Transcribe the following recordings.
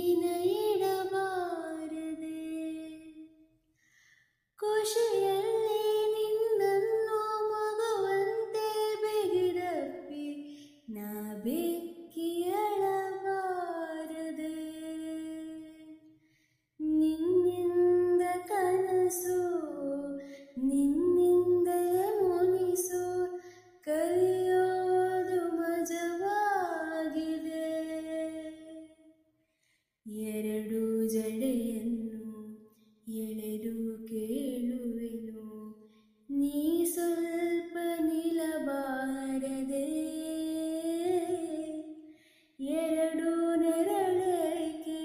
Ine. ಎರಡು ಜಡೆಯನ್ನು ಎಳೆದು ಕೇಳುವೆನು. ನೀ ಸ್ವಲ್ಪ ನಿಲ್ಲಬಾರದೆ ಎರಡು ನೆರಳೇಕೆ?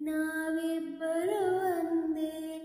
ನಾವಿಬ್ಬರು ಒಂದೇ.